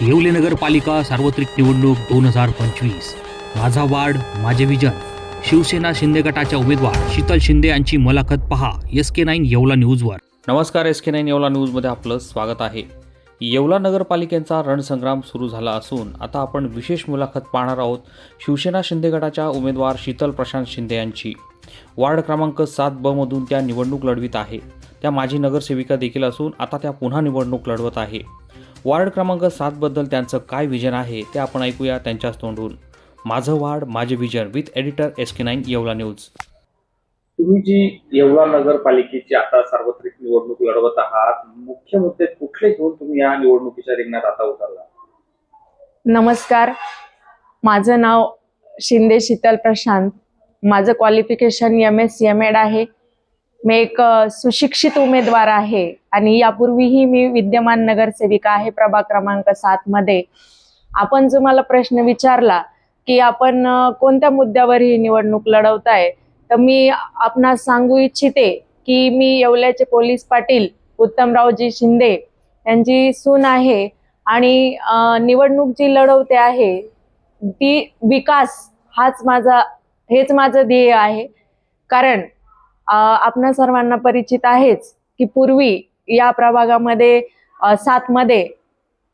येवले नगरपालिका सार्वत्रिक निवडणूक दोन हजार पंचवीस. माझा वार्ड माझे विजन. शिवसेना शिंदे गटाच्या उमेदवार शीतल शिंदे यांची मुलाखत पहा. एस के नाईन येवला न्यूजवर. नमस्कार एस के नाईन येवला न्यूजमध्ये आपलं स्वागत आहे. येवला नगरपालिकेचा रणसंग्राम सुरू झाला असून आता आपण विशेष मुलाखत पाहणार आहोत शिवसेना शिंदे गटाच्या उमेदवार शीतल प्रशांत शिंदे यांची. वार्ड क्रमांक सात ब मधून त्या निवडणूक लढवित आहे. त्या माजी नगरसेविका देखील असून आता त्या पुन्हा निवडणूक लढवत आहे. वार्ड क्रमांक सातबद्दल त्यांचं काय विजन आहे ते आपण ऐकूया त्यांच्याच तोंडून. माझं वार्ड माझे vision with editor S K nine Yeola news तुम्ही जी येवला नगरपालिकेची आता सार्वत्रिक निवडणूक लढवत आहात मुख्य मुद्दे कुठले घेऊन तुम्ही या निवडणुकीच्या रिंगणात आता उतरला नमस्कार. माझं नाव शिंदे शीतल प्रशांत. माझं qualification M S M Ed आहे. मी एक सुशिक्षित उमेदवार आहे आणि यापूर्वीही मी विद्यमान नगरसेविका आहे प्रभाग क्रमांक सातमध्ये आपण जो मला प्रश्न विचारला की आपण कोणत्या मुद्द्यावर ही निवडणूक लढवताय तर मी आपणास सांगू इच्छिते की मी येवल्याचे पोलीस पाटील उत्तमरावजी शिंदे यांची सून आहे आणि निवडणूक जी लढवते आहे ती विकास हाच माझा हेच माझं ध्येय आहे. कारण आपणा सर्वांना परिचित आहेच की पूर्वी या प्रभागामध्ये सातमध्ये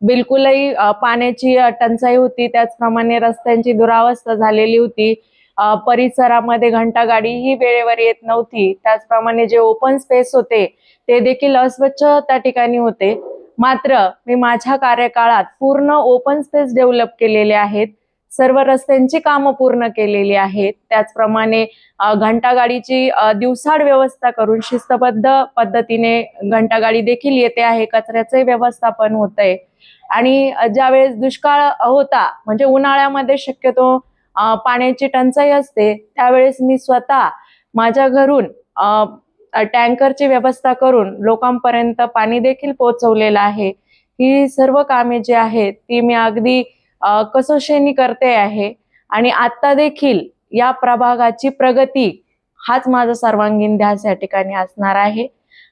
बिलकुलही पाण्याची टंचाई होती. त्याचप्रमाणे रस्त्यांची दुरावस्था झालेली होती. परिसरामध्ये घंटागाडी ही वेळेवर येत नव्हती. त्याचप्रमाणे जे ओपन स्पेस होते ते देखील अस्वच्छ त्या ठिकाणी होते. मात्र मी माझ्या कार्यकाळात पूर्ण ओपन स्पेस डेव्हलप केलेले आहेत. सर्व रस्त्यांची कामं पूर्ण केलेली आहेत. त्याचप्रमाणे घंटागाडीची दिवसाड व्यवस्था करून शिस्तबद्ध पद्धतीने घंटागाडी देखील येते आहे. कचऱ्याचे व्यवस्थापन होत आहे आणि ज्यावेळेस दुष्काळ होता म्हणजे उन्हाळ्यामध्ये शक्यतो पाण्याची टंचाई असते त्यावेळेस मी स्वतः माझ्या घरून टँकरची व्यवस्था करून लोकांपर्यंत पाणी देखील पोहोचवलेलं आहे. ही सर्व कामे जी आहेत ती मी अगदी कसं श्रेणी करते आहे आणि आता देखील या प्रभागाची प्रगती हाच माझा सर्वांगीण ध्यास या ठिकाणी असणार आहे.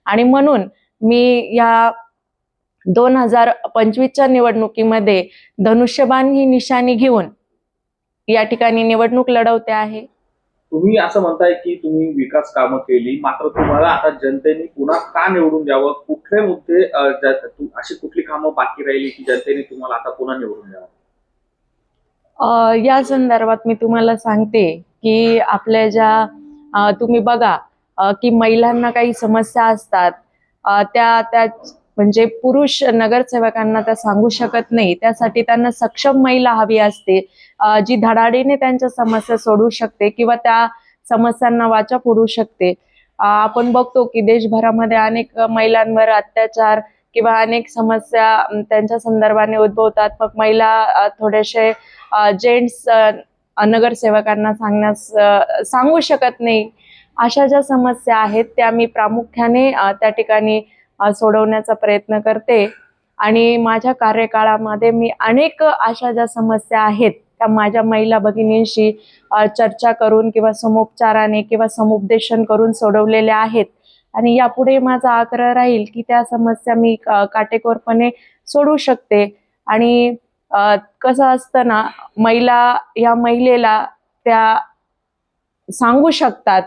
आणि म्हणून मी या दोन हजार पंचवीसच्या निवडणुकीमध्ये धनुष्यबाण ही निशाणी घेऊन या ठिकाणी निवडणूक लढवते आहे. तुम्ही असं म्हणताय की तुम्ही विकास कामं केली मात्र तुम्हाला आता जनतेने पुन्हा का निवडून द्यावं? कुठले मुद्दे अशी कुठली कामं बाकी राहिली की जनतेने तुम्हाला आता पुन्हा निवडून द्यावं? या संदर्भात मी तुम्हाला सांगते की आपल्या ज्या तुम्ही बघा की महिलांना काही समस्या असतात. त्या त्या म्हणजे पुरुष नगरसेवकांना त्या सांगू शकत नाही. त्यासाठी त्यांना सक्षम महिला हवी असते. जी धडाडीने त्यांच्या समस्या सोडू शकते किंवा त्या समस्यांना वाचा फोडू शकते. आपण बघतो की देशभरामध्ये अनेक महिलांवर अत्याचार किंवा अनेक समस्या त्यांच्या संदर्भाने उद्भवतात. मग महिला थोडेसे जेंट्स नगरसेवकांना सांगण्यास सांगू शकत नाही. अशा ज्या समस्या आहेत त्या मी प्रामुख्याने त्या ठिकाणी सोडवण्याचा प्रयत्न करते. आणि माझ्या कार्यकाळामध्ये मी अनेक अशा ज्या समस्या आहेत त्या माझ्या महिला भगिनींशी चर्चा करून किंवा समुपचाराने किंवा समुपदेशन करून सोडवलेल्या आहेत. आणि यापुढे माझा आग्रह राहील की त्या समस्या मी काटेकोरपणे सोडवू शकते. आणि कसं असतं ना महिला या महिलेला त्या सांगू शकतात.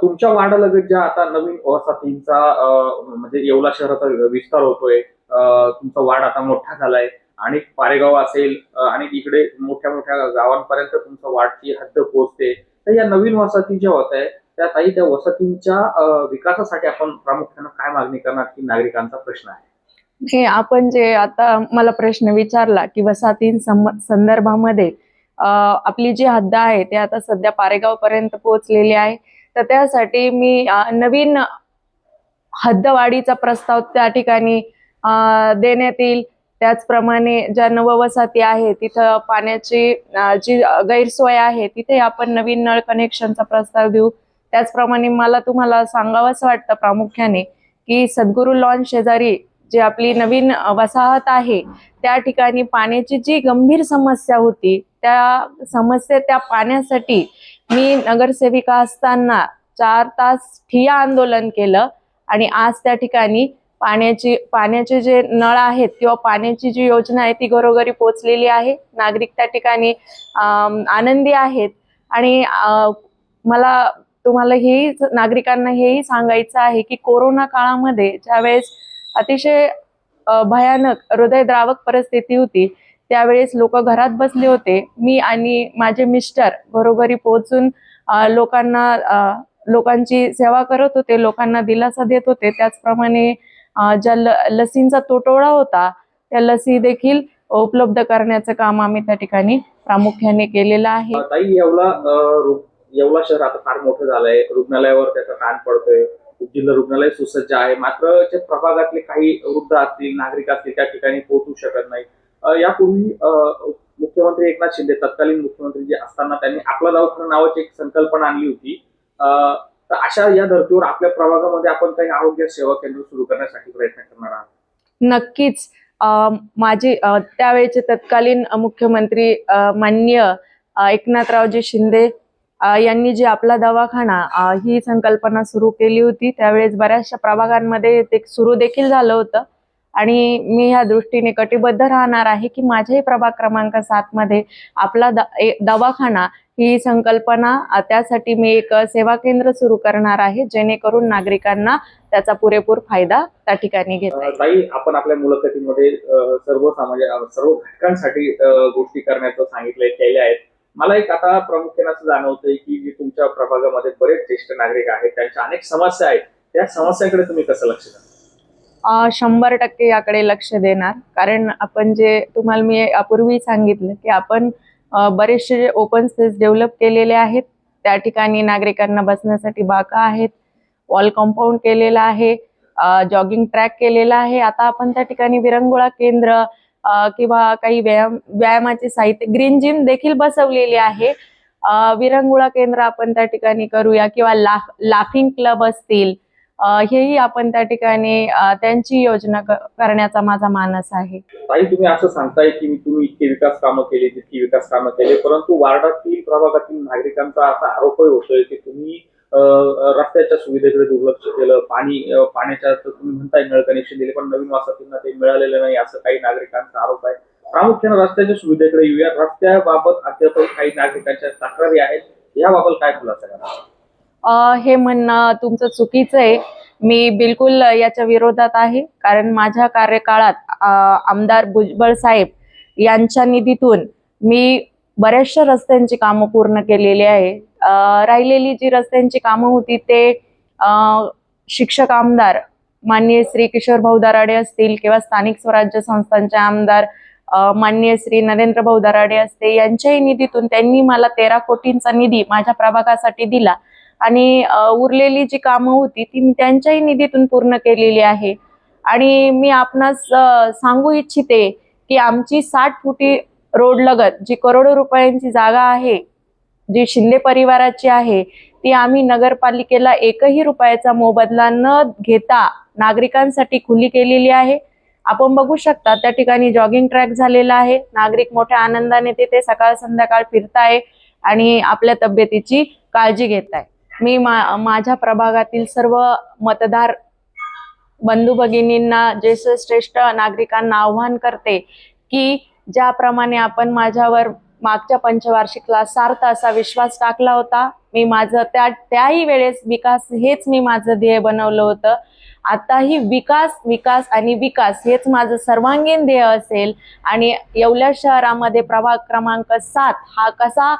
तुमच्या वार्डालगत ज्या आता नवीन वसाहतींचा म्हणजे येवला शहराचा विस्तार होतोय तुमचा वार्ड आता मोठा झालाय आणि पारेगाव असेल आणि इकडे मोठ्या मोठ्या गावांपर्यंत तुमचा वार्डची हद्द पोहोचते. तर या नवीन वसाहती ज्या होत आहे त्या काही त्या वसाहतींच्या विकासासाठी आपण प्रामुख्यानं काय मागणी करणार की नागरिकांचा प्रश्न आहे? हे आपण जे आता मला प्रश्न विचारला की वसाहतीन संदर्भामध्ये आपली जी हद्द आहे ते आता सध्या पारेगाव पर्यंत पोहोचलेली आहे. तर त्यासाठी मी नवीन हद्दवाढीचा प्रस्ताव त्या ठिकाणी देण्यात येईल. त्याचप्रमाणे ज्या नववसाहती आहे तिथं पाण्याची जी गैरसोय आहे तिथे आपण नवीन नळ कनेक्शनचा प्रस्ताव देऊ. त्याचप्रमाणे मला तुम्हाला सांगावंच वाटतं प्रामुख्याने की सद्गुरू लॉन शेजारी जी आपली नवीन वसाहत आहे त्या ठिकाणी पाण्याची जी गंभीर समस्या होती त्या समस्या त्या पाण्यासाठी मी नगरसेविका असताना चार तास ठिया आंदोलन केलं आणि आज त्या ठिकाणी पाण्याची पाण्याचे जे नळ आहेत किंवा पाण्याची जी योजना आहे ती घरोघरी पोचलेली आहे. नागरिक त्या ठिकाणी आनंदी आहेत आणि मला तुम्हाला हेही नागरिकांना हेही सांगायचं आहे की कोरोना काळामध्ये ज्यावेळेस अतिशय भयानक हृदयद्रावक परिस्थिती होती. त्यावेळेस लोक घरात बसले होते. मी आणि माझे मिस्टर घरोघरी पोहोचून लोकांना लोकांची सेवा करत होते. लोकांना दिलासा देत होते. त्याचप्रमाणे ज्या ल लसींचा तुटवडा होता त्या लसी देखील उपलब्ध करण्याचं काम आम्ही त्या ठिकाणी प्रामुख्याने केलेलं आहे. येवला येवला शहर आता फार मोठं झालंय. रुग्णालयावर त्याचा ताण पडतोय. जिल्हा रुग्णालय सुसज्ज आहे. मात्र जे प्रभागातले काही वृद्ध असतील नागरिक असतील त्या ठिकाणी पोहोचू शकत नाही. यापूर्वी मुख्यमंत्री एकनाथ शिंदे तत्कालीन मुख्यमंत्री जे असताना त्यांनी आपला दवाखाना नावाची एक संकल्पना आणली होती. तर अशा या धर्तीवर आपल्या प्रभागामध्ये आपण काही आरोग्य सेवा केंद्र सुरू करण्यासाठी प्रयत्न करणार आहात? नक्कीच. अं, त्यावेळेचे तत्कालीन मुख्यमंत्री मान्य माननीय एकनाथरावजी शिंदे यांनी जी आपला दवाखाना ही संकल्पना सुरू केली होती त्यावेळेस बऱ्याचशा प्रभागांमध्ये ते सुरू देखील झालं होतं. आणि मी ह्या दृष्टीने कटिबद्ध राहणार आहे की माझ्याही प्रभाग क्रमांक सात मध्ये आपला द ए- दवाखाना ही संकल्पना त्यासाठी मी एक सेवा केंद्र सुरू करणार आहे जेणेकरून नागरिकांना त्याचा पुरेपूर फायदा त्या ठिकाणी घेता येईल. ताई आपण आपल्या मुलाखतीमध्ये सर्व समाज सर्व घटकांसाठी गोष्टी करण्याचं सांगितले केल्या आहेत. मला एक आता प्रामुख्याने असं जाणवतंय की जे तुमच्या प्रभागामध्ये बरेच ज्येष्ठ नागरिक आहेत त्यांच्या अनेक समस्या आहेत. त्या समस्याकडे तुम्ही कसं लक्ष द्या शंभर टक्के याकडे लक्ष देणार. कारण आपण जे तुम्हाला मी यापूर्वी सांगितलं की आपण बरेचसे जे ओपन स्पेस डेव्हलप केलेले आहेत त्या ठिकाणी नागरिकांना बसण्यासाठी बाका आहेत वॉल कंपाऊंड केलेला आहे जॉगिंग ट्रॅक केलेला आहे. आता आपण त्या ठिकाणी विरंगुळा केंद्र किंवा काही व्यायाम व्यायामाचे साहित्य ग्रीन जिम देखील बसवलेली आहे. विरंगुळा केंद्र आपण त्या ठिकाणी करूया किंवा लाफ लाफिंग क्लब असतील हेही आपण त्या ठिकाणी त्यांची योजना करण्याचा माझा मानस आहे. ताई तुम्ही असं सांगताय की तुम्ही इतके विकास कामं केली तितकी विकास कामं केले परंतु वार्डातील प्रभागातील नागरिकांचा असा आरोपही होतोय की तुम्ही रस्त्याच्या सुविधेकडे दुर्लक्ष केलं. पाणी पाण्याच्या तुम्ही म्हणताय नळ कनेक्शन दिले पण नवीन वासातींना ते मिळालेलं नाही असं काही नागरिकांचा आरोप आहे. प्रामुख्याने रस्त्याच्या सुविधेकडे येऊया. रस्त्याबाबत अद्यापही काही नागरिकांच्या तक्रारी आहेत. याबाबत काय खुलासा करणार हे म्हणणं तुमचं चुकीचं आहे. मी बिलकुल याच्या विरोधात आहे. कारण माझ्या कार्यकाळात आमदार भुजबळ साहेब यांच्या निधीतून मी बऱ्याचशा रस्त्यांची कामं पूर्ण केलेली आहे. राहिलेली जी रस्त्यांची कामं होती ते शिक्षक आमदार माननीय श्री किशोर भाऊ दराडे असतील किंवा स्थानिक स्वराज्य संस्थांचे आमदार मान्य माननीय श्री नरेंद्र भाऊ दराडे असते यांच्याही निधीतून त्यांनी मला तेरा कोटींचा निधी माझ्या प्रभागासाठी दिला. आणि उरलेली जी कामं होती ती मी त्यांच्याही निधीतून पूर्ण केलेली आहे. आणि मी आपणास सांगू इच्छिते की आमची साठ फुटी रोड लगत जी करोडो रुपयांची जागा आहे जी शिंदे परिवाराची आहे ती आम्ही नगरपालिकेला एकही रुपयाचा मोबदला न घेता नागरिकांसाठी खुली केलेली आहे. आपण बघू शकता त्या ठिकाणी जॉगिंग ट्रॅक झालेला आहे. नागरिक मोठ्या आनंदाने तिथे सकाळ संध्याकाळ फिरताय आणि आपल्या तब्येतीची काळजी घेत आहे मी मा माझ्या प्रभागातील सर्व मतदार बंधू भगिनींना ज्येष्ठ श्रेष्ठ नागरिकांना आव्हान करते की ज्याप्रमाणे आपण माझ्यावर मागच्या पंचवार्षिकला सार्थ असा विश्वास टाकला होता. मी माझं त्या त्याही वेळेस विकास हेच मी माझं ध्येय बनवलं होतं. आताही विकास विकास आणि विकास हेच माझं सर्वांगीण ध्येय असेल. आणि येवल्या शहरामध्ये प्रभाग क्रमांक सात हा कसा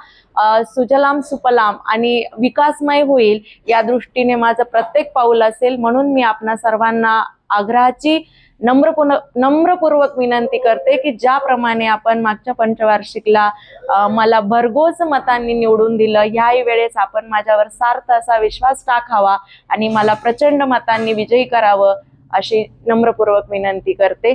सुजलाम सुपलाम आणि विकासमय होईल या दृष्टीने माझं प्रत्येक पाऊल असेल म्हणून मी आपणा सर्वांना आग्रहाची नम्रपूर्ण नम्रपूर्वक विनंती करते की ज्याप्रमाणे आपण मागच्या पंचवार्षिकला मला भरघोस मतांनी निवडून दिलं ह्याही वेळेस आपण माझ्यावर सार्थ असा विश्वास टाकावा आणि मला प्रचंड मतांनी विजयी करावं अशी नम्रपूर्वक विनंती करते.